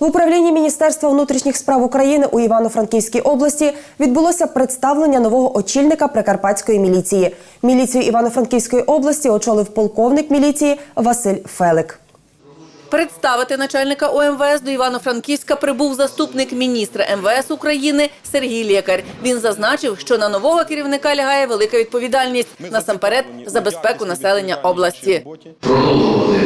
В управлінні Міністерства внутрішніх справ України у Івано-Франківській області відбулося представлення нового очільника прикарпатської міліції. Міліцію Івано-Франківської області очолив полковник міліції Василь Фелик. Представити начальника ОМВС до Івано-Франківська прибув заступник міністра МВС України Сергій Лєкар. Він зазначив, що на нового керівника лягає велика відповідальність насамперед за безпеку населення області. продовжувати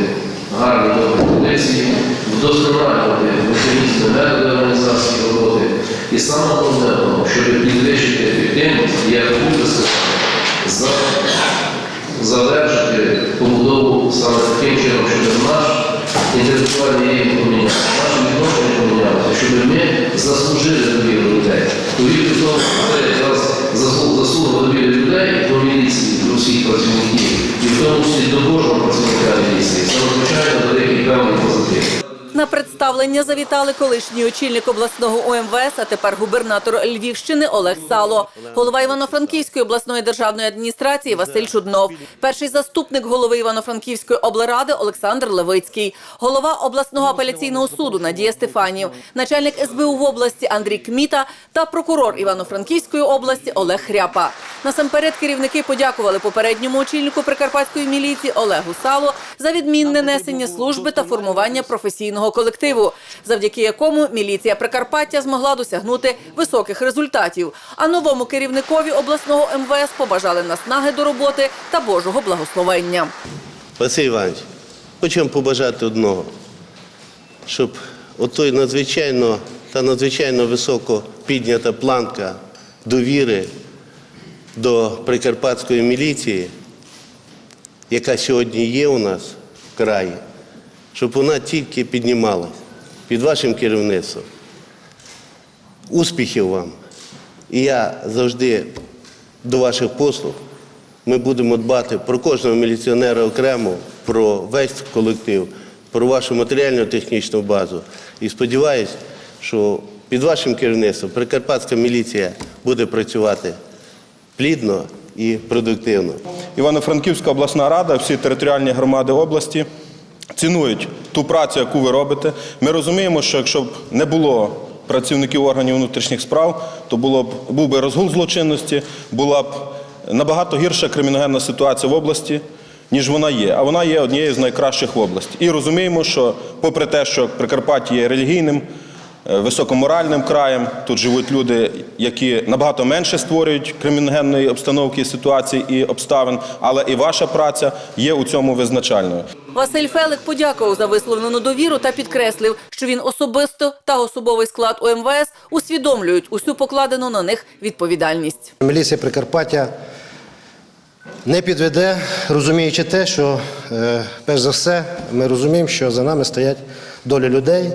гарні традиції, вдосконалювати механізми методи організації роботи і саме головне, щоб підвищити ефективність, як буде сказати, залежати побудову саме таким чином, щоб наш інтелектуальний рівень помінявся, наше відношення помінялося, щоб ми заслужили довіру людей. Довіру це заслуга заслуга довіри людей до міліції, до всіх працівників, і в тому числі до кожного працівника міліції. Це надзвичайно великий певний позитив. На представлення завітали колишній очільник обласного ОМВС, а тепер губернатор Львівщини Олег Сало, голова Івано-Франківської обласної державної адміністрації Василь Чуднов, перший заступник голови Івано-Франківської облради Олександр Левицький, голова обласного апеляційного суду Надія Стефанів, начальник СБУ в області Андрій Кміта та прокурор Івано-Франківської області Олег Хряпа. Насамперед керівники подякували попередньому очільнику прикарпатської міліції Олегу Сало за відмінне несення служби та формування професійного колективу, завдяки якому міліція Прикарпаття змогла досягнути високих результатів. А новому керівникові обласного МВС побажали наснаги до роботи та Божого благословення. Василь Іванович, хочу вам побажати одного, щоб отой надзвичайно та надзвичайно високо піднята планка довіри до прикарпатської міліції, яка сьогодні є у нас в краї, щоб вона тільки піднімалась під вашим керівництвом. Успіхів вам! І я завжди до ваших послуг. Ми будемо дбати про кожного міліціонера окремо, про весь колектив, про вашу матеріально-технічну базу. І сподіваюся, що під вашим керівництвом прикарпатська міліція буде працювати плідно і продуктивно. Івано-Франківська обласна рада, всі територіальні громади області цінують ту працю, яку ви робите. Ми розуміємо, що якщо б не було працівників органів внутрішніх справ, то було б був би розгул злочинності, була б набагато гірша криміногенна ситуація в області. Ніж вона є, а вона є однією з найкращих в області. І розуміємо, що попри те, що Прикарпаття є релігійним, високоморальним краєм. Тут живуть люди, які набагато менше створюють криміногенної обстановки, ситуації і обставин, але і ваша праця є у цьому визначальною. Василь Фелик подякував за висловлену довіру та підкреслив, що він особисто та особовий склад ОМВС усвідомлюють усю покладену на них відповідальність. Міліція Прикарпаття не підведе, розуміючи те, що е, перш за все ми розуміємо, що за нами стоять долі людей,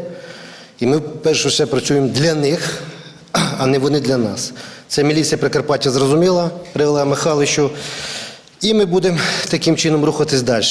і ми перш все працюємо для них, а не вони для нас. Це міліція Прикарпаття зрозуміла привела Михайловичу, і ми будемо таким чином рухатись далі.